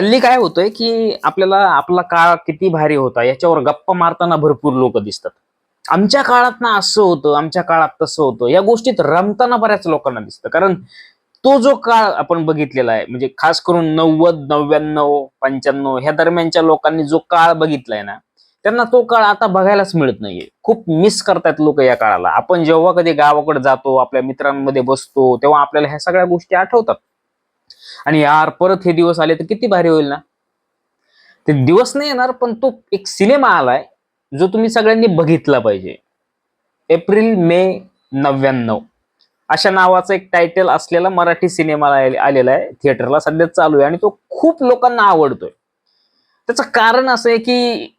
हल्ली काय होतंय की आपल्याला आपला काळ किती भारी होता याच्यावर गप्पा मारताना भरपूर लोक दिसतात. आमच्या काळात ना असं होतं आमच्या काळात तसं होतं. या गोष्टीत रमताना बऱ्याच लोकांना दिसतं. कारण तो जो काळ आपण बघितलेला आहे म्हणजे खास करून नव्वद नव्याण्णव पंच्याण्णव ह्या दरम्यानच्या लोकांनी जो काळ बघितलाय ना त्यांना तो काळ आता बघायलाच मिळत नाहीये. खूप मिस करतायत लोक या काळाला. आपण जेव्हा कधी गावाकडे जातो आपल्या मित्रांमध्ये बसतो तेव्हा आपल्याला ह्या सगळ्या गोष्टी आठवतात. आणि यार परत हे दिवस आले तर किती भारी होईल ना? ते दिवस नाही येणार पण तो एक सिनेमा आलाय जो तुम्ही सगळ्यांनी बघितला पाहिजे. एप्रिल मे नव्याण्णव. अशा नावाचा एक टायटल असलेला मराठी सिनेमा आलेला आहे थिएटरला सध्या चालू आहे आणि तो खूप लोकांना आवडतोय. त्याचं कारण असं आहे की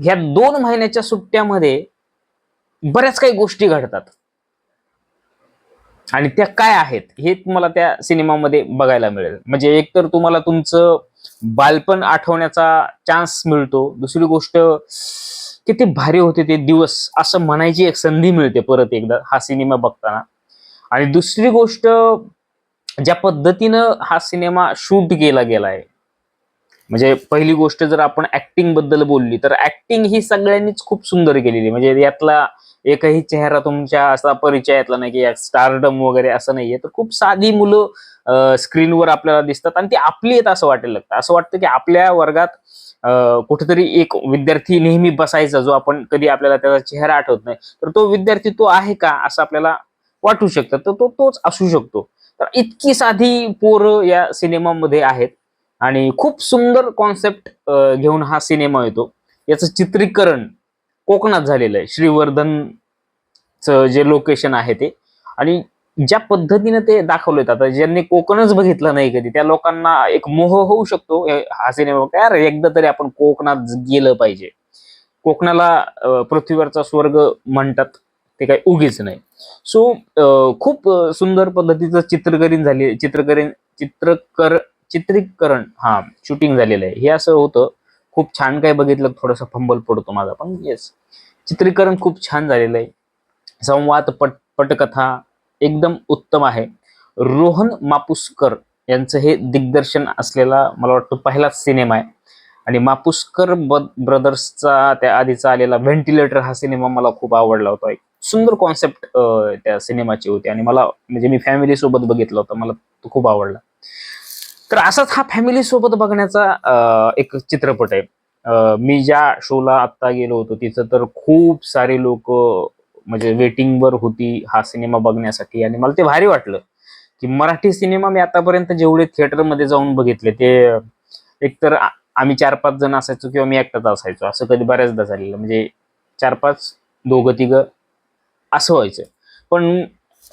ह्या दोन महिन्याच्या सुट्ट्यामध्ये बऱ्याच काही गोष्टी घडतात. आणि त्या काय आहेत हे तुम्हाला त्या सिनेमामध्ये बघायला मिळेल. म्हणजे एकतर तुम्हाला तुमचं बालपण आठवण्याचा चान्स मिळतो. दुसरी गोष्ट किती भारी होते ते दिवस असं म्हणायची एक संधी मिळते परत एकदा हा सिनेमा बघताना. आणि दुसरी गोष्ट ज्या पद्धतीनं हा सिनेमा शूट केला गेलाय म्हणजे पहिली गोष्ट जर आपण ऍक्टिंगबद्दल बोलली तर ऍक्टिंग ही सगळ्यांनीच खूप सुंदर केलेली म्हणजे यातला एकही चेहरा तुमच्या असा परिचयातला नाही की स्टारडम वगैरे असं नाहीये. तर खूप साधी मुलं स्क्रीनवर आपल्याला दिसतात आणि ती आपली आहेत असं वाटायला लागतं. असं वाटतं की आपल्या वर्गात कुठेतरी एक विद्यार्थी नेहमी बसायचा जो आपण कधी आपल्याला त्याचा चेहरा आठवत नाही. तर तो विद्यार्थी तो आहे का असं आपल्याला वाटू शकतं. तर तो तोच असू शकतो. तर इतकी साधी पोरं या सिनेमामध्ये आहेत. आणि खूप सुंदर कॉन्सेप्ट घेऊन हा सिनेमा येतो. याचं चित्रीकरण कोकणात झालेलं आहे. श्रीवर्धनचं जे लोकेशन आहे ते. आणि ज्या पद्धतीने ते दाखवलेत आता ज्यांनी कोकणच बघितलं नाही कधी त्या लोकांना एक मोह होऊ शकतो. हा सिनेमा काय अरे एकदा तरी आपण कोकणात गेलं पाहिजे. कोकणाला पृथ्वीवरचा स्वर्ग म्हणतात ते काही उगीच नाही. सो खूप सुंदर पद्धतीचं चित्रकरण झाले चित्रकरण चित्रकर चित्रीकरण हा शूटिंग झालेलं आहे. हे असं होतं. खूप छान काय बघितलं थोडासा फंबल पडतो माझा पण. येस चित्रीकरण खूप छान झालेलं आहे. संवाद पट पटकथा एकदम उत्तम आहे. रोहन मापुसकर यांचं हे दिग्दर्शन असलेला मला वाटतं पहिलाच सिनेमा आहे. आणि मापुसकर ब- ब्रदर्सचा त्या आधीचा आलेला व्हेंटिलेटर हा सिनेमा मला खूप आवडला होता. एक सुंदर कॉन्सेप्ट त्या सिनेमाची होती. आणि मला म्हणजे मी फॅमिली सोबत बघितला होता. मला तो खूप आवडला. तर असाच हा फॅमिली सोबत बघण्याचा एक चित्रपट आहे. मी ज्या शोला आत्ता गेलो होतो तिथं तर खूप सारे लोक म्हणजे वेटिंगवर होती हा सिनेमा बघण्यासाठी. आणि मला ते भारी वाटलं की मराठी सिनेमा मी आतापर्यंत जेवढे थिएटरमध्ये जाऊन बघितले ते एकतर आम्ही चार पाच जण असायचो किंवा मी एकटाच असायचो. असं कधी बऱ्याचदा झालेलं. म्हणजे चार पाच दोघं तिघं असं व्हायचं. पण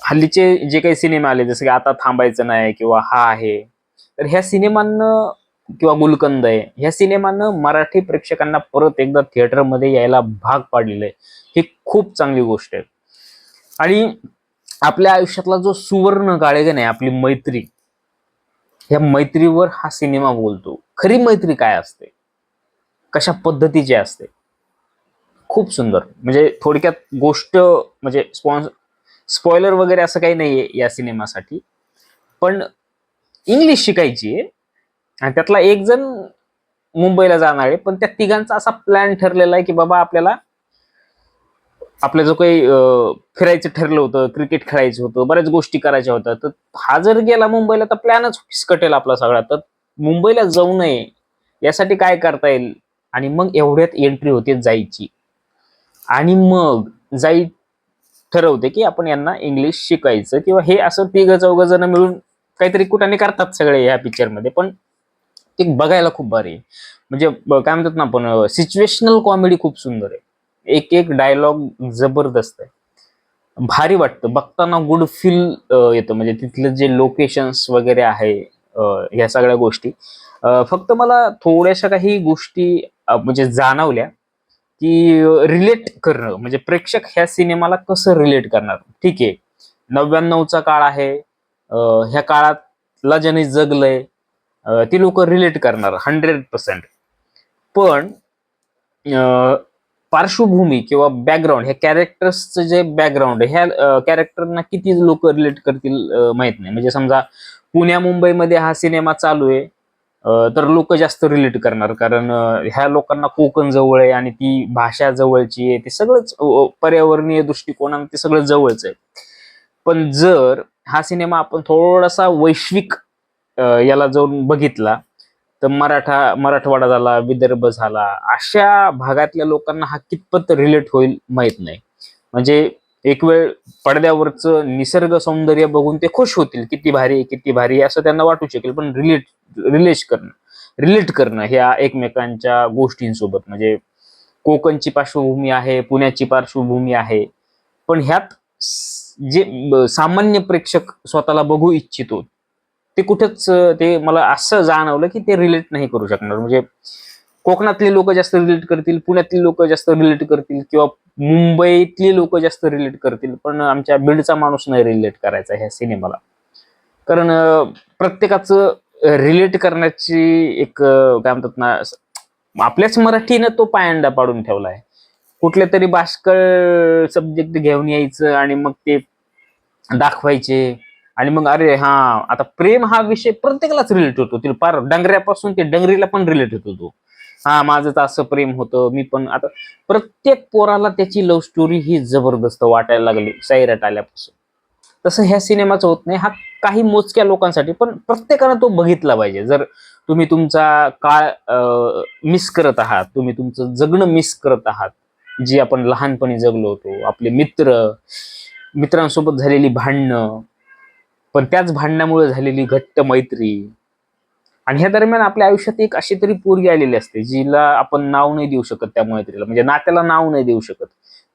हल्लीचे जे काही सिनेमे आले जसं की आता थांबायचं नाही किंवा हा आहे तर ह्या सिनेमांना किंवा गुलकंद आहे ह्या सिनेमानं मराठी प्रेक्षकांना परत एकदा थिएटरमध्ये यायला भाग पाडलेलं आहे. ही खूप चांगली गोष्ट आहे. आणि आपल्या आयुष्यातला जो सुवर्ण गाळेगण आहे आपली मैत्री ह्या मैत्रीवर हा सिनेमा बोलतो. खरी मैत्री काय असते? कशा पद्धतीची असते? खूप सुंदर. म्हणजे थोडक्यात गोष्ट म्हणजे स्पॉन्स स्पॉयलर वगैरे असं काही नाहीये या सिनेमासाठी. पण इंग्लिश शिकायची. आहे आणि त्यातला एक जण मुंबईला जाणार आहे. पण त्या तिघांचा असा प्लॅन ठरलेला आहे की बाबा आपल्याला आपलं जो काही फिरायचं ठरलं होतं क्रिकेट खेळायचं होतं बऱ्याच गोष्टी करायच्या होत्या. तर हा जर गेला मुंबईला तर प्लॅनच फिसकटेल आपला सगळा. तर मुंबईला जाऊ नये यासाठी काय करता येईल? आणि मग एवढ्यात एंट्री होते जायची. आणि मग जाई ठरवते की आपण यांना इंग्लिश शिकायचं किंवा हे असं तिघ चौघ जण मिळून काहीतरी कुठाने करतात सगळे या पिक्चरमध्ये पण ते बघायला खूप भारी आहे. म्हणजे काय म्हणतात ना आपण सिच्युएशनल कॉमेडी खूप सुंदर आहे. एक एक डायलॉग जबरदस्त आहे. भारी वाटतं. बघताना गुड फील येतं. म्हणजे तिथलं जे लोकेशन्स वगैरे आहे ह्या सगळ्या गोष्टी फक्त मला थोड्याशा काही गोष्टी म्हणजे जाणवल्या की रिलेट करणं. म्हणजे प्रेक्षक ह्या सिनेमाला कसं रिलेट करणार? ठीक आहे. नव्याण्णवचा काळ आहे. ह्या काळातला ज्याने जगलंय ती लोक रिलेट करणार हंड्रेड पर्सेंट पण अं, पार्श्वभूमी किंवा बॅकग्राऊंड ह्या कॅरेक्टर्सचं जे बॅकग्राऊंड आहे ह्या कॅरेक्टरना किती लोक रिलेट करतील माहीत नाही. म्हणजे समजा पुण्या मुंबईमध्ये हा सिनेमा चालू आहे तर लोक जास्त रिलेट करणार. कारण ह्या लोकांना कोकण जवळ आहे आणि ती भाषा जवळची आहे ते सगळंच पर्यावरणीय दृष्टिकोनाने ते सगळं जवळच आहे. पण जर हा सिनेमा आपण थोडासा वैश्विक याला जाऊन बघितला. तर मराठा मराठवाडा झाला विदर्भ झाला अशा भागातल्या लोकांना हा कितपत रिलेट होईल माहीत नाही. म्हणजे एक वेळ पडद्यावरचं निसर्ग सौंदर्य बघून ते खुश होतील किती भारी आहे, किती भारी आहे, असं त्यांना वाटू शकेल पण रिलेट रिलेट करणं रिलेट करणं ह्या एकमेकांच्या गोष्टींसोबत. म्हणजे कोकणची पार्श्वभूमी आहे पुण्याची पार्श्वभूमी आहे पण ह्यात जे सामान्य प्रेक्षक स्वतःला बघू इच्छितो ते कुठेच ते मला असं जाणवलं की ते रिलेट नाही करू शकणार. म्हणजे कोकणातले लोक जास्त रिलेट करतील पुण्यातली लोक जास्त रिलेट करतील किंवा मुंबईतली लोक जास्त रिलेट करतील पण आमच्या बीडचा माणूस नाही रिलेट करायचा ह्या सिनेमाला. कारण प्रत्येकाचं रिलेट करण्याची एक काय म्हणतात ना आपल्याच मराठीनं तो पायंडा पाडून ठेवला आहे. कुठले तरी भास्कर सब्जेक्ट घेऊन यायचं आणि मग ते दाखवायचे. आणि मग अरे हा आता प्रेम हा विषय प्रत्येकालाच रिलेट होतो. तिला पार डंगऱ्यापासून ते डंगरीला पण रिलेट होतो. तो हा माझं तर असं प्रेम होतं मी पण आता प्रत्येक पोराला त्याची लव्ह स्टोरी ही जबरदस्त वाटायला लागली सायराट आल्यापासून. तसं ह्या सिनेमाचं होत नाही. हा काही मोजक्या लोकांसाठी पण प्रत्येकानं तो बघितला पाहिजे. जर तुम्ही तुमचा काळ मिस करत आहात तुम्ही तुमचं जगणं मिस करत आहात जी आपण लहानपणी जगलो होतो आपले मित्र मित्रांसोबत झालेली भांडणं पण त्याच भांडणामुळे झालेली घट्ट मैत्री. आणि ह्या दरम्यान आपल्या आयुष्यात एक अशी तरी पोरगी आलेली असते जिला आपण नाव नाही देऊ शकत त्या मैत्रीला. म्हणजे नात्याला नाव नाही देऊ शकत.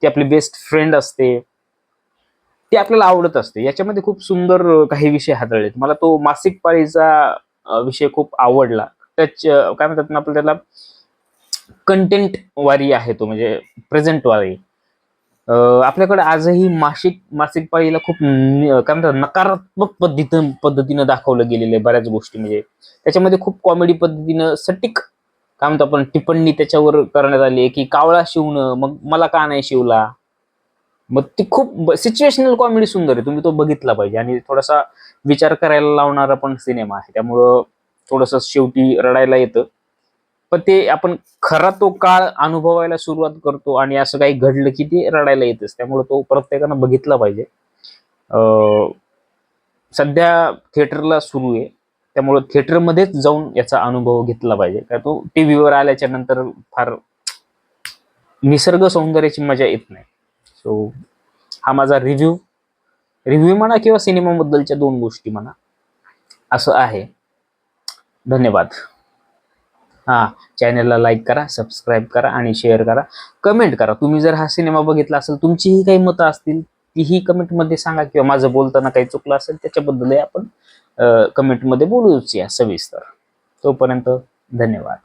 ती आपली बेस्ट फ्रेंड असते. ती आपल्याला आवडत असते. याच्यामध्ये खूप सुंदर काही विषय हाताळलेत. मला तो मासिक पाळीचा विषय खूप आवडला. त्याच काय म्हणतात ना आपलं त्याला कंटेंट वारी आहे तो म्हणजे प्रेझेंट वारी. आपल्याकडे आजही मासिक मासिक पाळीला खूप काय म्हणतात नकारात्मक पद्धतीनं पद्धतीनं दाखवलं गेलेलं आहे बऱ्याच गोष्टी. म्हणजे त्याच्यामध्ये खूप कॉमेडी पद्धतीनं सटीक काय म्हणतो आपण टिप्पणी त्याच्यावर करण्यात आली आहे की कावळा शिवणं मग मला का नाही शिवला? मग ती खूप सिच्युएशनल कॉमेडी सुंदर आहे. तुम्ही तो बघितला पाहिजे. आणि थोडासा विचार करायला लावणारा पण सिनेमा आहे. त्यामुळं थोडस शेवटी रडायला येतं. पण ते आपण खरा तो काळ अनुभवायला सुरुवात करतो आणि असं काही घडलं की ते रडायला येतच. त्यामुळे तो प्रत्येकानं बघितला पाहिजे. सध्या थिएटरला सुरू आहे. त्यामुळं थिएटरमध्येच जाऊन याचा अनुभव घेतला पाहिजे. का तो टी व्हीवर आल्याच्यानंतर फार निसर्ग सौंदर्याची मजा येत नाही. सो हा माझा रिव्ह्यू रिव्ह्यू म्हणा किंवा सिनेमाबद्दलच्या दोन गोष्टी म्हणा. असं आहे. धन्यवाद. हा चॅनलला लाईक करा सबस्क्राईब करा आणि शेअर करा. कमेंट करा. तुम्ही जर हा सिनेमा बघितला असेल तुमचीही काही मतं असतील तीही कमेंटमध्ये सांगा किंवा माझं बोलताना काही चुकलं असेल त्याच्याबद्दलही आपण कमेंटमध्ये बोलूच या सविस्तर. तोपर्यंत धन्यवाद.